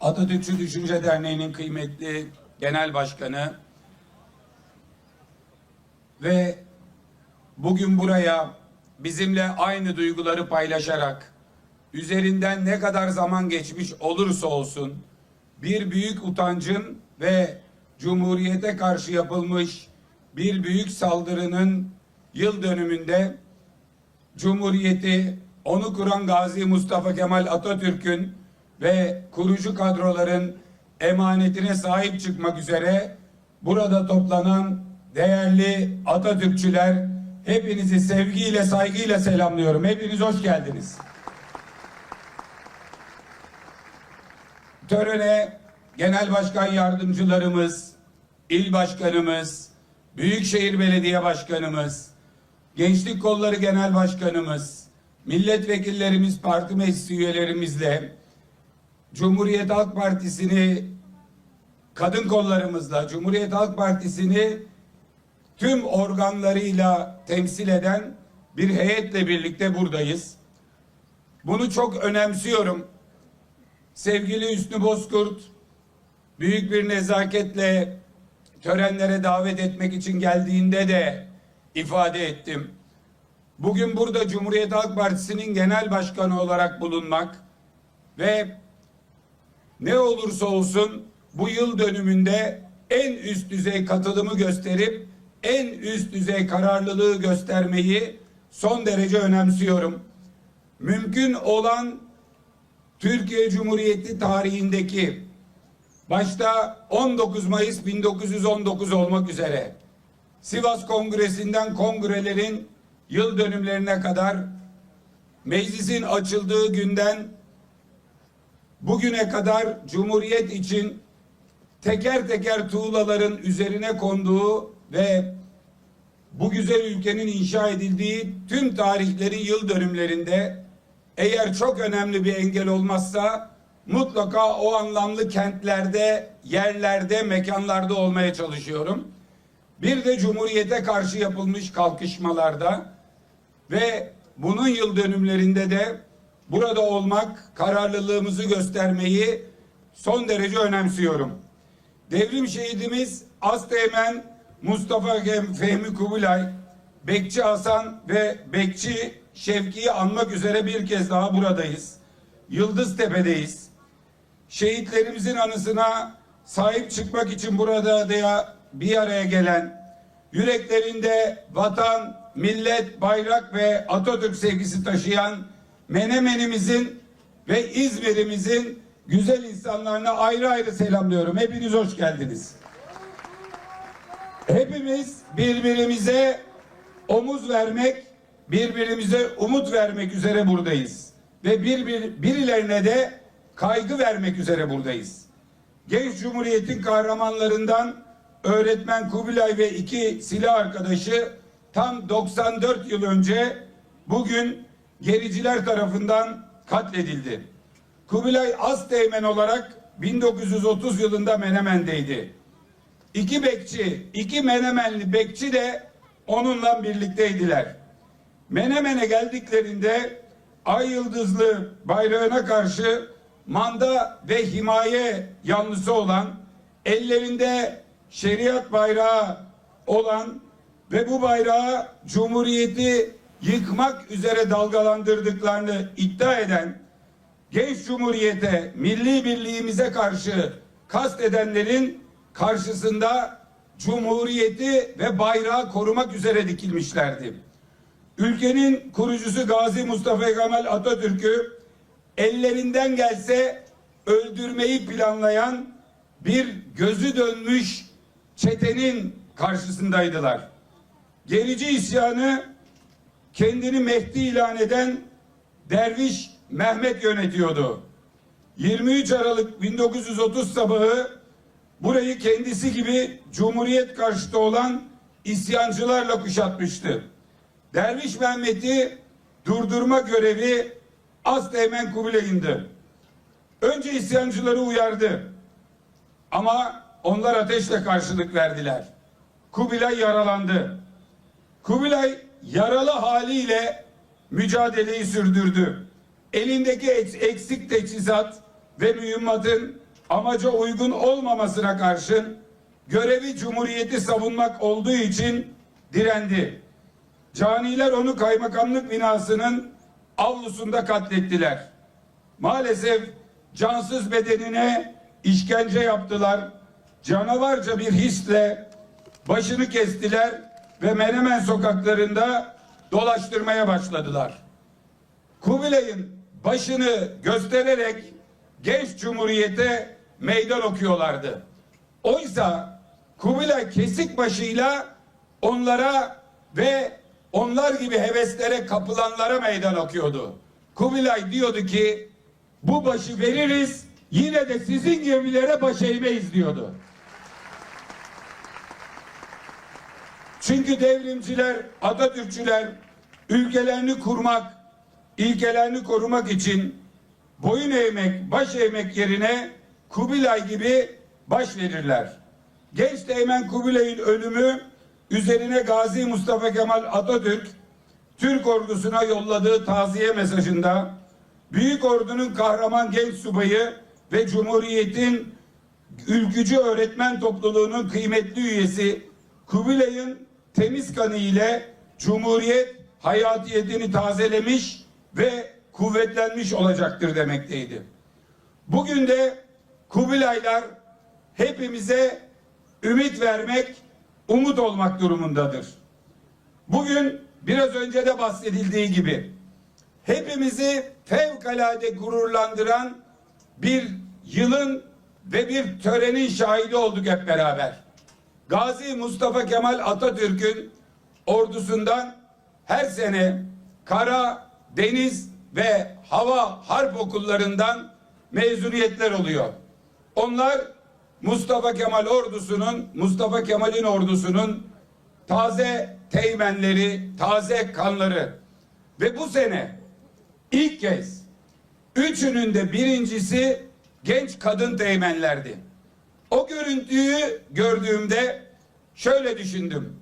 Atatürkçü Düşünce Derneği'nin kıymetli genel başkanı ve bugün buraya bizimle aynı duyguları paylaşarak üzerinden ne kadar zaman geçmiş olursa olsun bir büyük utancın ve Cumhuriyete karşı yapılmış bir büyük saldırının yıl dönümünde Cumhuriyeti onu kuran Gazi Mustafa Kemal Atatürk'ün ve kurucu kadroların emanetine sahip çıkmak üzere burada toplanan değerli Atatürkçüler hepinizi sevgiyle saygıyla selamlıyorum. Hepiniz hoş geldiniz. Törene genel başkan yardımcılarımız, il başkanımız, Büyükşehir Belediye Başkanımız, Gençlik Kolları Genel Başkanımız, milletvekillerimiz, parti meclisi üyelerimizle, Cumhuriyet Halk Partisi'ni kadın kollarımızla, Cumhuriyet Halk Partisi'ni tüm organlarıyla temsil eden bir heyetle birlikte buradayız. Bunu çok önemsiyorum. Sevgili Hüsnü Bozkurt büyük bir nezaketle törenlere davet etmek için geldiğinde de ifade ettim. Bugün burada Cumhuriyet Halk Partisi'nin genel başkanı olarak bulunmak ve ne olursa olsun bu yıl dönümünde en üst düzey katılımı gösterip en üst düzey kararlılığı göstermeyi son derece önemsiyorum. Mümkün olan Türkiye Cumhuriyeti tarihindeki başta 19 Mayıs 1919 olmak üzere Sivas Kongresi'nden kongrelerin yıl dönümlerine kadar meclisin açıldığı günden bugüne kadar Cumhuriyet için teker teker tuğlaların üzerine konduğu ve bu güzel ülkenin inşa edildiği tüm tarihleri yıl dönümlerinde eğer çok önemli bir engel olmazsa mutlaka o anlamlı kentlerde, yerlerde, mekanlarda olmaya çalışıyorum. Bir de Cumhuriyete karşı yapılmış kalkışmalarda ve bunun yıl dönümlerinde de burada olmak, kararlılığımızı göstermeyi son derece önemsiyorum. Devrim şehidimiz Asteğmen Mustafa Fehmi Kubilay, Bekçi Hasan ve Bekçi Şevki'yi anmak üzere bir kez daha buradayız. Yıldıztepe'deyiz. Şehitlerimizin anısına sahip çıkmak için burada da bir araya gelen, yüreklerinde vatan, millet, bayrak ve Atatürk sevgisi taşıyan Menemenimizin ve İzmir'imizin güzel insanlarına ayrı ayrı selamlıyorum. Hepiniz hoş geldiniz. Hepimiz birbirimize omuz vermek, birbirimize umut vermek üzere buradayız. Ve bir, bir birilerine de kaygı vermek üzere buradayız. Genç Cumhuriyet'in kahramanlarından öğretmen Kubilay ve iki silah arkadaşı tam 94 yıl önce bugün gericiler tarafından katledildi. Kubilay Asteğmen olarak 1930 yılında Menemen'deydi. İki bekçi, iki Menemenli bekçi de onunla birlikteydiler. Menemen'e geldiklerinde ay yıldızlı bayrağına karşı manda ve himaye yanlısı olan, ellerinde şeriat bayrağı olan ve bu bayrağı Cumhuriyeti yıkmak üzere dalgalandırdıklarını iddia eden genç cumhuriyete, milli birliğimize karşı kast edenlerin karşısında cumhuriyeti ve bayrağı korumak üzere dikilmişlerdi. Ülkenin kurucusu Gazi Mustafa Kemal Atatürk'ü ellerinden gelse öldürmeyi planlayan bir gözü dönmüş çetenin karşısındaydılar. Gerici isyanı kendini Mehdi ilan eden Derviş Mehmet yönetiyordu. 23 Aralık 1930 sabahı burayı kendisi gibi Cumhuriyet karşıtı olan isyancılarla kuşatmıştı. Derviş Mehmet'i durdurma görevi Asteğmen Kubilay'ındı. Önce isyancıları uyardı. Ama onlar ateşle karşılık verdiler. Kubilay yaralandı. Kubilay yaralı haliyle mücadeleyi sürdürdü. Elindeki eksik teçhizat ve mühimmatın amaca uygun olmamasına karşın görevi cumhuriyeti savunmak olduğu için direndi. Caniler onu kaymakamlık binasının avlusunda katlettiler. Maalesef cansız bedenine işkence yaptılar. Canavarca bir hisle başını kestiler ve Menemen sokaklarında dolaştırmaya başladılar. Kubilay'ın başını göstererek genç cumhuriyete meydan okuyorlardı. Oysa Kubilay kesik başıyla onlara ve onlar gibi heveslere kapılanlara meydan okuyordu. Kubilay diyordu ki bu başı veririz yine de sizin gemilere baş eğmeyiz diyordu. Çünkü devrimciler, Atatürkçüler ülkelerini kurmak, ilkelerini korumak için boyun eğmek, baş eğmek yerine Kubilay gibi baş verirler. Genç Teğmen Kubilay'ın ölümü üzerine Gazi Mustafa Kemal Atatürk Türk ordusuna yolladığı taziye mesajında Büyük Ordu'nun kahraman genç subayı ve Cumhuriyet'in ülkücü öğretmen topluluğunun kıymetli üyesi Kubilay'ın temiz kanı ile Cumhuriyet hayatiyetini tazelemiş ve kuvvetlenmiş olacaktır demekteydi. Bugün de Kubilaylar hepimize ümit vermek, umut olmak durumundadır. Bugün biraz önce de bahsedildiği gibi hepimizi fevkalade gururlandıran bir yılın ve bir törenin şahidi olduk hep beraber. Gazi Mustafa Kemal Atatürk'ün ordusundan her sene kara, deniz ve hava harp okullarından mezuniyetler oluyor. Onlar Mustafa Kemal ordusunun, Mustafa Kemal'in ordusunun taze teğmenleri, taze kanları. Ve bu sene ilk kez üçünün de birincisi genç kadın teğmenlerdi. O görüntüyü gördüğümde şöyle düşündüm.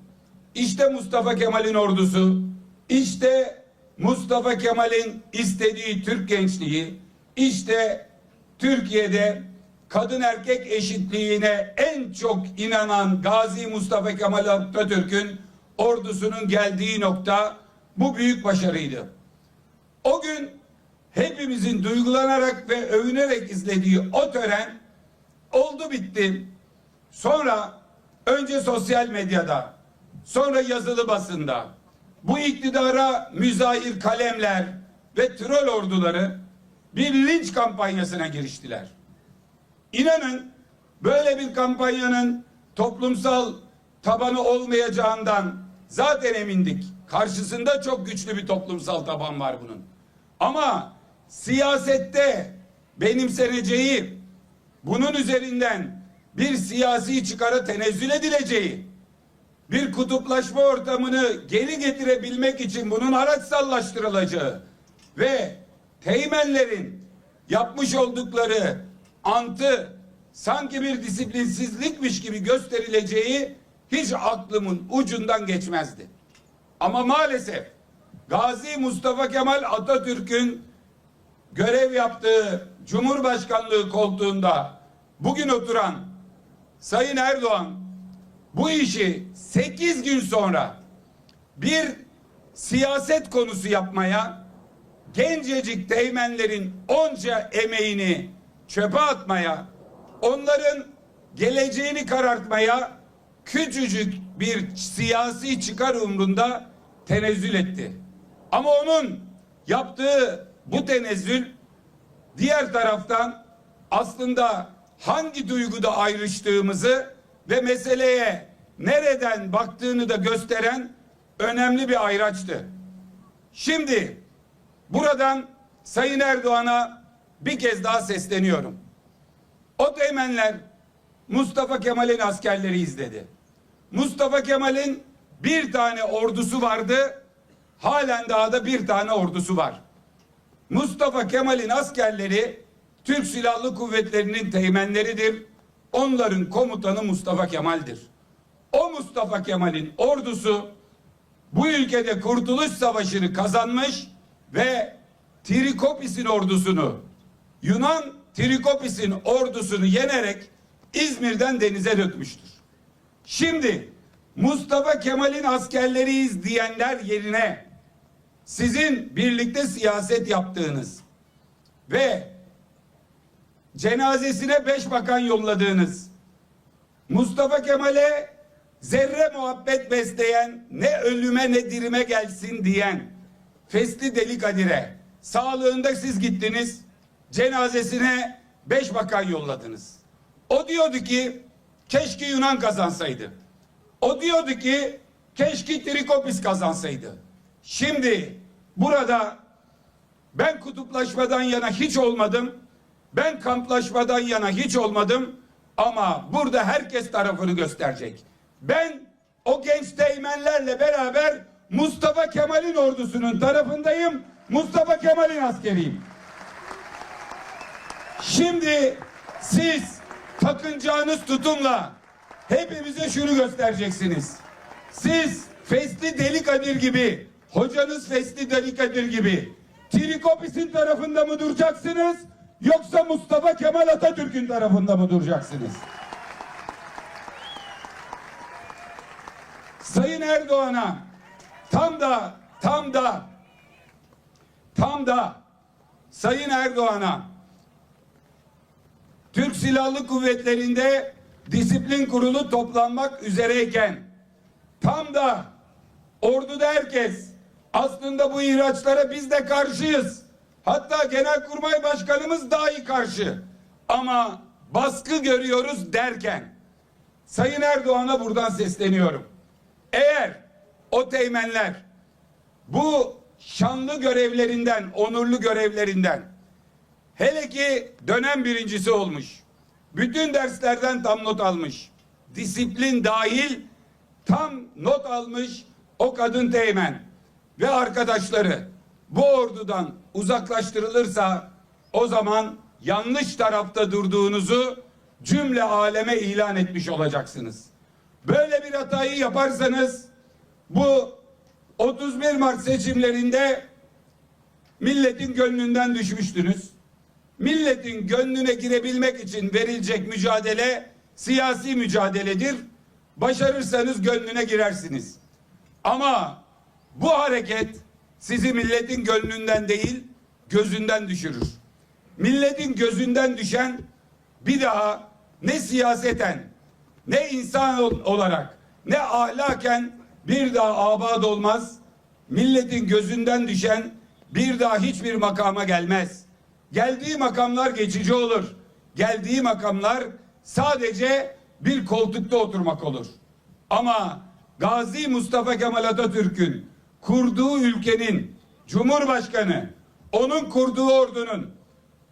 İşte Mustafa Kemal'in ordusu, işte Mustafa Kemal'in istediği Türk gençliği, işte Türkiye'de kadın erkek eşitliğine en çok inanan Gazi Mustafa Kemal Atatürk'ün ordusunun geldiği nokta bu büyük başarıydı. O gün hepimizin duygulanarak ve övünerek izlediği o tören oldu bitti. Sonra önce sosyal medyada, sonra yazılı basında bu iktidara müzahir kalemler ve troll orduları bir linç kampanyasına giriştiler. İnanın böyle bir kampanyanın toplumsal tabanı olmayacağından zaten emindik. Karşısında çok güçlü bir toplumsal taban var bunun. Ama siyasette benimseneceği, bunun üzerinden bir siyasi çıkara tenezzül edileceği, bir kutuplaşma ortamını geri getirebilmek için bunun araçsallaştırılacağı ve teğmenlerin yapmış oldukları antı sanki bir disiplinsizlikmiş gibi gösterileceği hiç aklımın ucundan geçmezdi. Ama maalesef Gazi Mustafa Kemal Atatürk'ün görev yaptığı Cumhurbaşkanlığı koltuğunda bugün oturan Sayın Erdoğan bu işi 8 gün sonra bir siyaset konusu yapmaya gencecik teğmenlerin onca emeğini çöpe atmaya onların geleceğini karartmaya küçücük bir siyasi çıkar umrunda tenezzül etti. Ama onun yaptığı bu tenezzül diğer taraftan aslında hangi duyguda ayrıştığımızı ve meseleye nereden baktığını da gösteren önemli bir ayraçtı. Şimdi buradan Sayın Erdoğan'a bir kez daha sesleniyorum. O teğmenler Mustafa Kemal'in askerleri izledi. Mustafa Kemal'in bir tane ordusu vardı. Halen daha da bir tane ordusu var. Mustafa Kemal'in askerleri Türk Silahlı Kuvvetleri'nin teğmenleridir. Onların komutanı Mustafa Kemal'dir. O Mustafa Kemal'in ordusu bu ülkede Kurtuluş Savaşı'nı kazanmış ve Trikopis'in ordusunu Yunan Trikopis'in ordusunu yenerek İzmir'den denize dökmüştür. Şimdi Mustafa Kemal'in askerleriyiz diyenler yerine sizin birlikte siyaset yaptığınız ve cenazesine beş bakan yolladığınız Mustafa Kemal'e zerre muhabbet besleyen ne ölüme ne dirime gelsin diyen Fesli Deli Kadir'e sağlığında siz gittiniz cenazesine beş bakan yolladınız. O diyordu ki keşke Yunan kazansaydı. O diyordu ki keşke Trikopis kazansaydı. Şimdi burada ben kutuplaşmadan yana hiç olmadım. Ben kamplaşmadan yana hiç olmadım. Ama burada herkes tarafını gösterecek. Ben o genç teğmenlerle beraber Mustafa Kemal'in ordusunun tarafındayım. Mustafa Kemal'in askeriyim. Şimdi siz takınacağınız tutumla hepimize şunu göstereceksiniz. Siz Fesli Deli Kadir gibi, hocanız Fesli Deli Kadir gibi Trikopis'in tarafında mı duracaksınız? Yoksa Mustafa Kemal Atatürk'ün tarafında mı duracaksınız? Sayın Erdoğan'a tam da tam da tam da Sayın Erdoğan'a Türk Silahlı Kuvvetleri'nde disiplin kurulu toplanmak üzereyken tam da orduda herkes aslında bu ihraçlara biz de karşıyız. Hatta Genelkurmay Başkanımız dahi karşı. Ama baskı görüyoruz derken Sayın Erdoğan'a buradan sesleniyorum. Eğer o teğmenler bu şanlı görevlerinden, onurlu görevlerinden hele ki dönem birincisi olmuş. Bütün derslerden tam not almış. Disiplin dahil tam not almış o kadın teğmen ve arkadaşları bu ordudan uzaklaştırılırsa o zaman yanlış tarafta durduğunuzu cümle aleme ilan etmiş olacaksınız. Böyle bir hatayı yaparsanız bu 31 Mart seçimlerinde milletin gönlünden düşmüştünüz. Milletin gönlüne girebilmek için verilecek mücadele siyasi mücadeledir. Başarırsanız gönlüne girersiniz. Ama bu hareket sizi milletin gönlünden değil gözünden düşürür. Milletin gözünden düşen bir daha ne siyaseten ne insan ol- olarak ne ahlaken bir daha abad olmaz. Milletin gözünden düşen bir daha hiçbir makama gelmez. Geldiği makamlar geçici olur. Geldiği makamlar sadece bir koltukta oturmak olur. Ama Gazi Mustafa Kemal Atatürk'ün kurduğu ülkenin Cumhurbaşkanı, onun kurduğu ordunun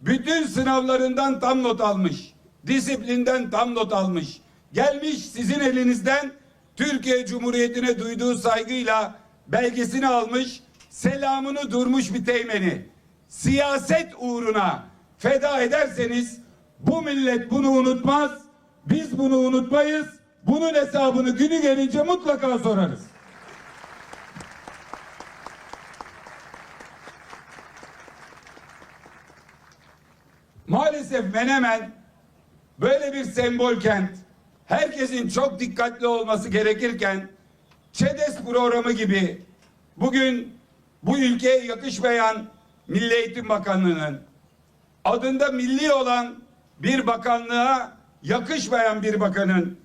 bütün sınavlarından tam not almış. Disiplinden tam not almış. Gelmiş sizin elinizden Türkiye Cumhuriyeti'ne duyduğu saygıyla belgesini almış, selamını durmuş bir teğmeni. Siyaset uğruna feda ederseniz bu millet bunu unutmaz, biz bunu unutmayız. Bunun hesabını günü gelince mutlaka sorarız. Maalesef Menemen böyle bir sembol kent, herkesin çok dikkatli olması gerekirken ÇEDES programı gibi bugün bu ülkeye yakışmayan Milli Eğitim Bakanlığı'nın adında milli olan bir bakanlığa yakışmayan bir bakanın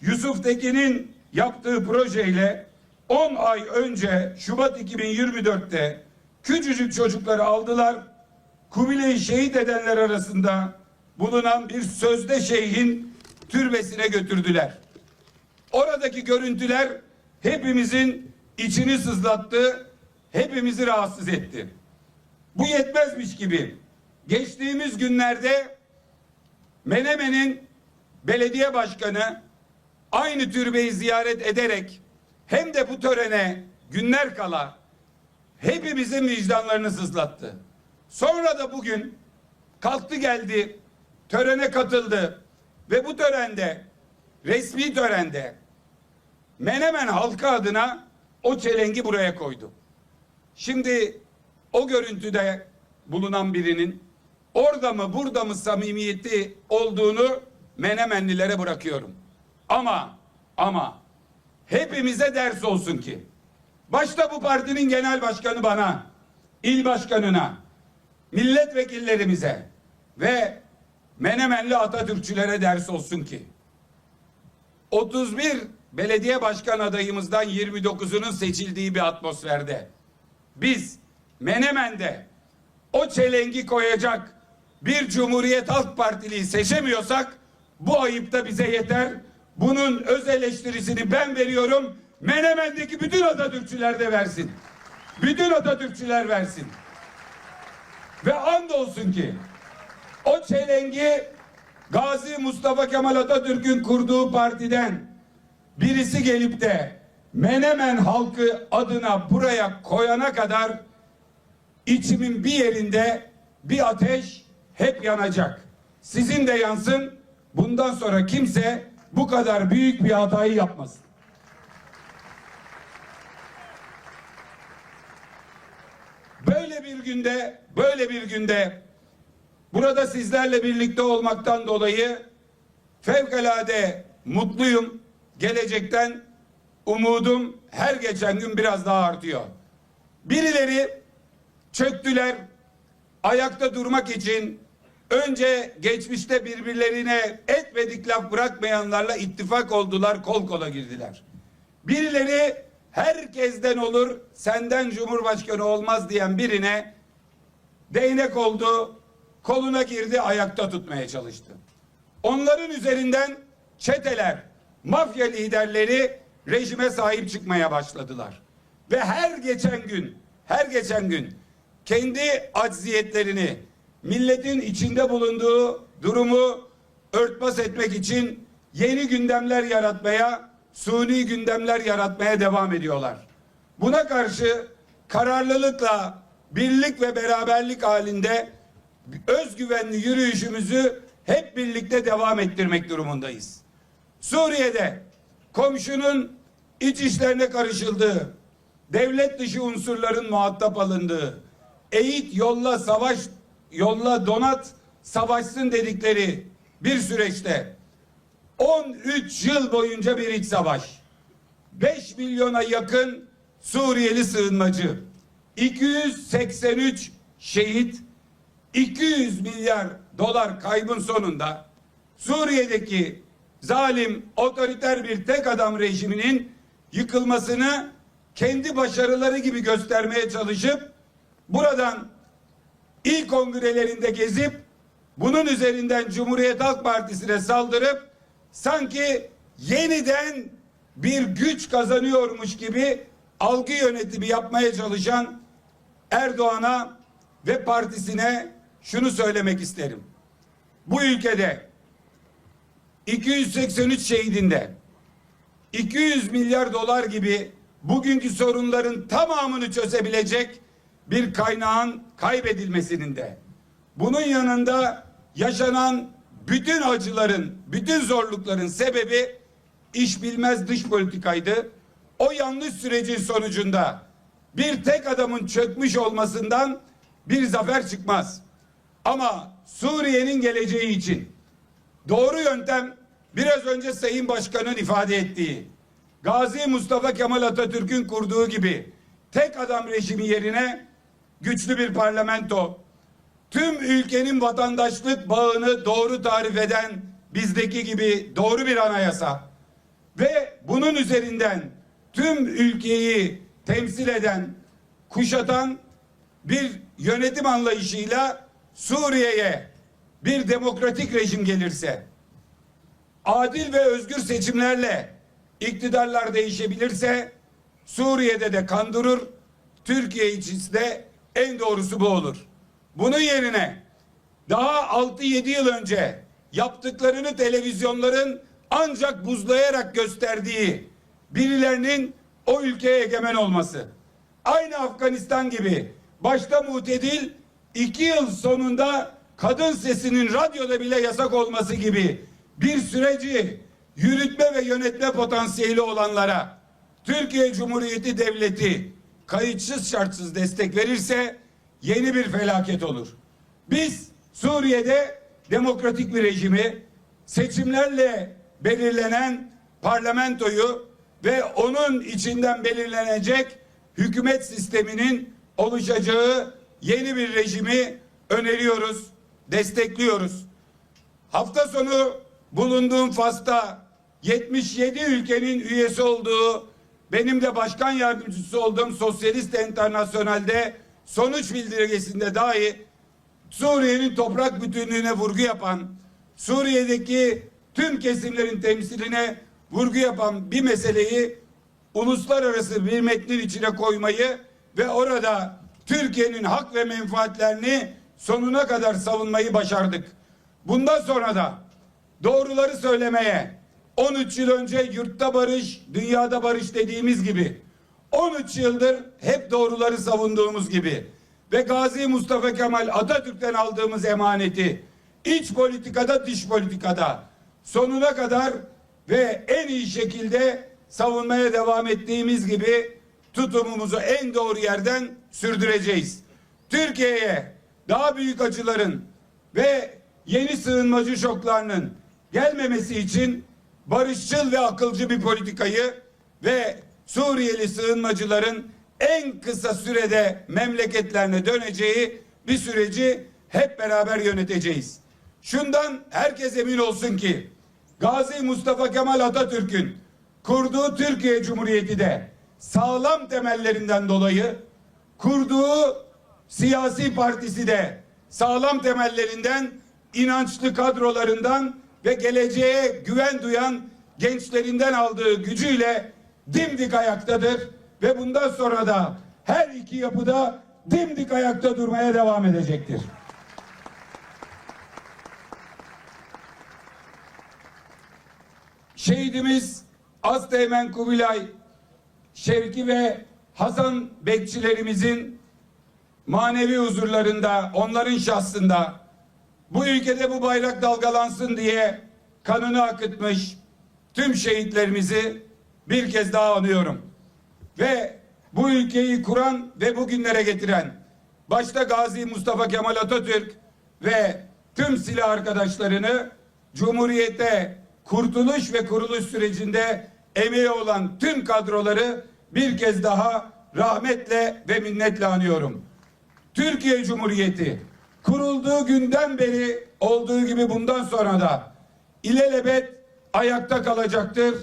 Yusuf Tekin'in yaptığı projeyle 10 ay önce Şubat 2024'te küçücük çocukları aldılar. Kubilay'ı şehit edenler arasında bulunan bir sözde şeyhin türbesine götürdüler. Oradaki görüntüler hepimizin içini sızlattı, hepimizi rahatsız etti. Bu yetmezmiş gibi geçtiğimiz günlerde Menemen'in belediye başkanı aynı türbeyi ziyaret ederek hem de bu törene günler kala hepimizin vicdanlarını sızlattı. Sonra da bugün kalktı geldi, törene katıldı ve bu törende, resmi törende Menemen halkı adına o çelengi buraya koydu. Şimdi o görüntüde bulunan birinin orada mı burada mı samimiyeti olduğunu Menemenlilere bırakıyorum. Ama ama hepimize ders olsun ki başta bu partinin genel başkanı bana, il başkanına, milletvekillerimize ve Menemenli Atatürkçülere ders olsun ki 31 belediye başkan adayımızdan 29'unun seçildiği bir atmosferde biz Menemen'de o çelengi koyacak bir Cumhuriyet Halk Partiliyi seçemiyorsak bu ayıp da bize yeter. Bunun öz eleştirisini ben veriyorum. Menemen'deki bütün Atatürkçüler de versin. Bütün Atatürkçüler versin. Ve andolsun ki o çelengi Gazi Mustafa Kemal Atatürk'ün kurduğu partiden birisi gelip de Menemen halkı adına buraya koyana kadar içimin bir yerinde bir ateş hep yanacak. Sizin de yansın. Bundan sonra kimse bu kadar büyük bir hatayı yapmasın. Böyle bir günde, böyle bir günde burada sizlerle birlikte olmaktan dolayı fevkalade mutluyum. Gelecekten umudum her geçen gün biraz daha artıyor. Birileri çöktüler. Ayakta durmak için önce geçmişte birbirlerine etmedik laf bırakmayanlarla ittifak oldular, kol kola girdiler. Birileri herkesten olur, senden cumhurbaşkanı olmaz diyen birine değnek oldu, koluna girdi, ayakta tutmaya çalıştı. Onların üzerinden çeteler, mafya liderleri rejime sahip çıkmaya başladılar. Ve her geçen gün, her geçen gün kendi acziyetlerini, milletin içinde bulunduğu durumu örtbas etmek için yeni gündemler yaratmaya, suni gündemler yaratmaya devam ediyorlar. Buna karşı kararlılıkla, birlik ve beraberlik halinde özgüvenli yürüyüşümüzü hep birlikte devam ettirmek durumundayız. Suriye'de komşunun iç işlerine karışıldığı, devlet dışı unsurların muhatap alındığı, eğit yolla savaş yolla donat savaşsın dedikleri bir süreçte 13 yıl boyunca bir iç savaş. 5 milyona yakın Suriyeli sığınmacı, 283 şehit, 200 milyar dolar kaybın sonunda Suriye'deki zalim, otoriter bir tek adam rejiminin yıkılmasını kendi başarıları gibi göstermeye çalışıp buradan il kongrelerinde gezip bunun üzerinden Cumhuriyet Halk Partisi'ne saldırıp sanki yeniden bir güç kazanıyormuş gibi algı yönetimi yapmaya çalışan Erdoğan'a ve partisine şunu söylemek isterim. Bu ülkede 283 şehidinde 200 milyar dolar gibi bugünkü sorunların tamamını çözebilecek bir kaynağın kaybedilmesinin de bunun yanında yaşanan bütün acıların, bütün zorlukların sebebi iş bilmez dış politikaydı. O yanlış sürecin sonucunda bir tek adamın çökmüş olmasından bir zafer çıkmaz. Ama Suriye'nin geleceği için doğru yöntem biraz önce Sayın Başkan'ın ifade ettiği Gazi Mustafa Kemal Atatürk'ün kurduğu gibi tek adam rejimi yerine güçlü bir parlamento, tüm ülkenin vatandaşlık bağını doğru tarif eden bizdeki gibi doğru bir anayasa ve bunun üzerinden tüm ülkeyi temsil eden, kuşatan bir yönetim anlayışıyla Suriye'ye bir demokratik rejim gelirse, adil ve özgür seçimlerle iktidarlar değişebilirse Suriye'de de kan durur, Türkiye için de en doğrusu bu olur. Bunun yerine daha 6-7 yıl önce yaptıklarını televizyonların ancak buzlayarak gösterdiği birilerinin o ülkeye egemen olması. Aynı Afganistan gibi başta mutedil iki yıl sonunda kadın sesinin radyoda bile yasak olması gibi bir süreci yürütme ve yönetme potansiyeli olanlara Türkiye Cumhuriyeti Devleti kayıtsız şartsız destek verirse yeni bir felaket olur. Biz Suriye'de demokratik bir rejimi, seçimlerle belirlenen parlamentoyu ve onun içinden belirlenecek hükümet sisteminin oluşacağı yeni bir rejimi öneriyoruz, destekliyoruz. Hafta sonu bulunduğum Fas'ta 77 ülkenin üyesi olduğu, benim de başkan yardımcısı olduğum Sosyalist Enternasyonel'de sonuç bildirgesinde dahi Suriye'nin toprak bütünlüğüne vurgu yapan, Suriye'deki tüm kesimlerin temsiline vurgu yapan bir meseleyi uluslararası bir metnin içine koymayı ve orada Türkiye'nin hak ve menfaatlerini sonuna kadar savunmayı başardık. Bundan sonra da doğruları söylemeye 13 yıl önce yurtta barış, dünyada barış dediğimiz gibi 13 yıldır hep doğruları savunduğumuz gibi ve Gazi Mustafa Kemal Atatürk'ten aldığımız emaneti iç politikada dış politikada sonuna kadar ve en iyi şekilde savunmaya devam ettiğimiz gibi tutumumuzu en doğru yerden sürdüreceğiz. Türkiye'ye daha büyük acıların ve yeni sığınmacı şoklarının gelmemesi için barışçıl ve akılcı bir politikayı ve Suriyeli sığınmacıların en kısa sürede memleketlerine döneceği bir süreci hep beraber yöneteceğiz. Şundan herkes emin olsun ki Gazi Mustafa Kemal Atatürk'ün kurduğu Türkiye Cumhuriyeti de sağlam temellerinden dolayı kurduğu siyasi partisi de sağlam temellerinden, inançlı kadrolarından ve geleceğe güven duyan gençlerinden aldığı gücüyle dimdik ayaktadır ve bundan sonra da her iki yapıda dimdik ayakta durmaya devam edecektir. Şehidimiz Asteğmen Kubilay, Şevki ve Hasan bekçilerimizin manevi huzurlarında, onların şahsında bu ülkede bu bayrak dalgalansın diye kanını akıtmış tüm şehitlerimizi bir kez daha anıyorum. Ve bu ülkeyi kuran ve bugünlere getiren başta Gazi Mustafa Kemal Atatürk ve tüm silah arkadaşlarını Cumhuriyete kurtuluş ve kuruluş sürecinde emeği olan tüm kadroları bir kez daha rahmetle ve minnetle anıyorum. Türkiye Cumhuriyeti kurulduğu günden beri olduğu gibi bundan sonra da ilelebet ayakta kalacaktır.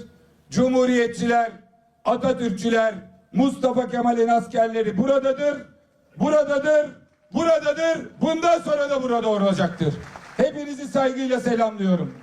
Cumhuriyetçiler, Atatürkçüler, Mustafa Kemal'in askerleri buradadır. Buradadır. Buradadır. Bundan sonra da burada olacaktır. Hepinizi saygıyla selamlıyorum.